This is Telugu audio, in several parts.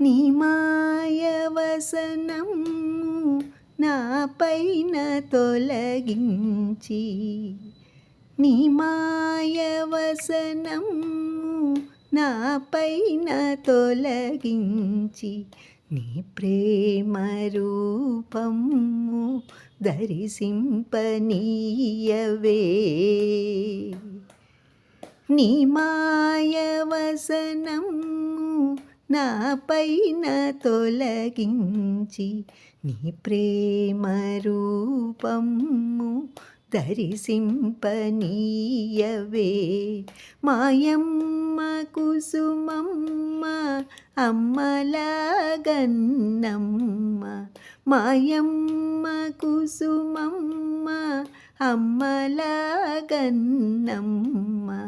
నిమాయవసనము నా పైన తొలగించి నిమాయవసనము నా పైన తొలగించి నీ ప్రేమ రూపము దరిసింపనీయవే నిమాయవసనము నా పైన తొలగించి నీ ప్రేమ రూపము దరిసింపనీయవే మాయమ్మ కుసుమమ్మ అమ్మలాగన్నమ్మ మాయమ్మ కుసుమమ్మ అమ్మలాగన్నమ్మ మా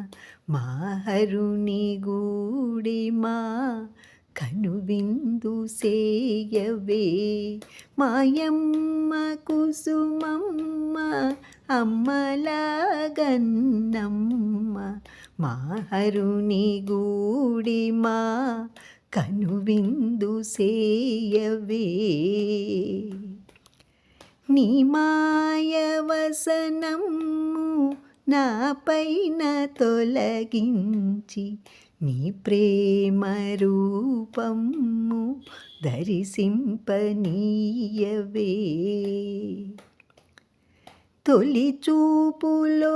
మాహరుని గూడి మా కనువిందు సేయవే. మాయమ్మ కుసుమమ్మ అమ్మలాగన్నమ్మ మాహరుని గూడి మా కనువిందు సేయవే. నీ మాయవసనము నాపైన తొలగించి నీ ప్రేమ రూపము దర్శింపనీయవే తొలి చూపులోనే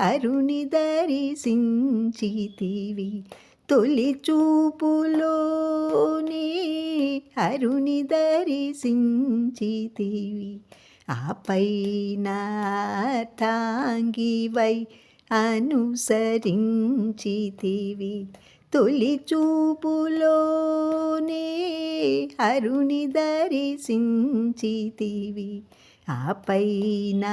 అరుణి దర్శించితివి తొలి చూపులోనే అరుణి దర్శించితివి ఆపైన తాంగివై అనుసరించితివి. తొలి చూపులోనే అరుణి దర్శించితివి. ఆపైన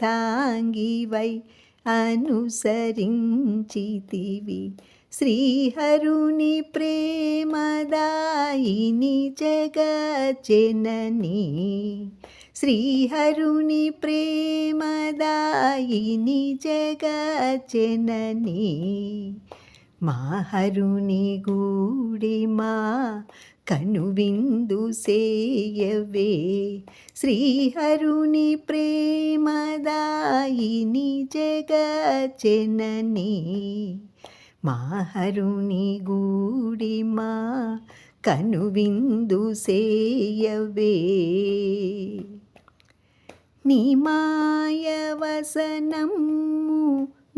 తాంగివై అనుసరించితివి. శ్రీహరుని ప్రేమదాయిని జగజనని శ్రీహరుని ప్రేమదాయిని జగజనని. మాహరుని గూడి మా కనువిందు సేయవే. శ్రీహరుని ప్రేమదాయిని జగజనని. మాహరుని గూడి మా కనువిందు సేయవే. నిమాయవసనము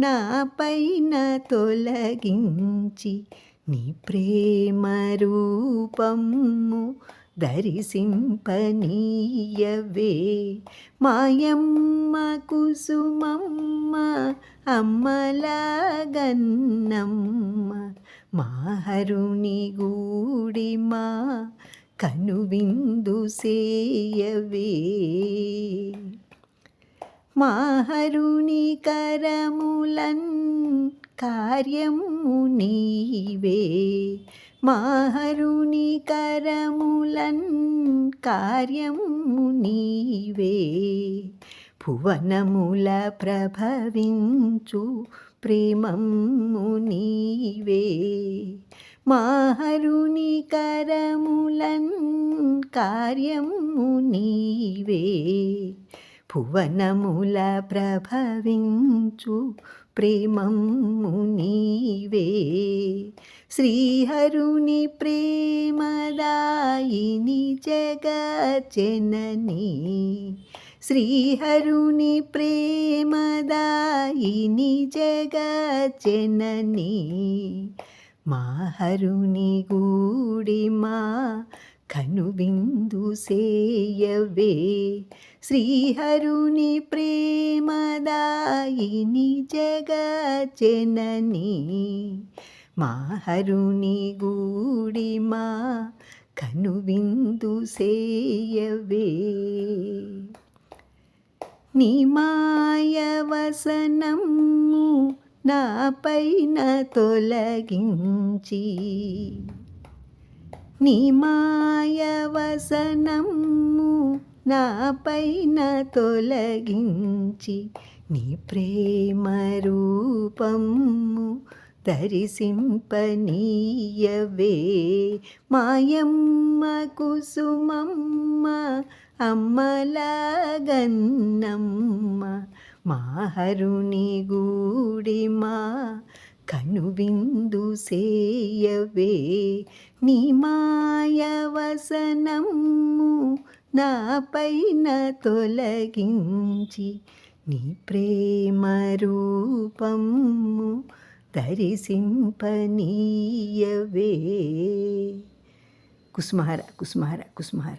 నాపైన తొలగించి నీ ప్రేమ రూపము దరిసింపనీయవే మాయమ్మ కుసుమమ్మ అమ్మలాగన్నమ్మ మాహరుని గూడి మా కనువిందు సేయవే. మాహరుని కరములన్ కార్యము నీవే. మాహరుని కరములన్ కార్యము నీవే. భువనముల ప్రభవించు ప్రేమము నీవే. మాహరుని కరములన్ కార్యము నీవే భువనముల ప్రభవించు ప్రేమము నీవే. శ్రీహరుని ప్రేమదాయిని జగజనని శ్రీహరుని ప్రేమదాయిని జగజనని మాహరుని గూడి మా కనువిందు సేయవే. శ్రీహరుని ప్రేమదాయిని జగజనని మాహరుని గూడి మా కనువిందు సేయవే. నీ మాయవసనము నా పైన తొలగించి. నీ మాయవసనము నా పైన తొలగించి. నీ ప్రేమ రూపము దరిసింపనీయవే మాయమ్మ కుసుమమ్మ అమ్మలాగన్నమ్మ మాహరుని గూడిమా కనువిందు సేయవే. నీ మాయవసనము నాపైన తొలగించి నీ ప్రేమ రూపము దరిసింపనీయవే కుస్మహార కుస్మహార కుసుమహర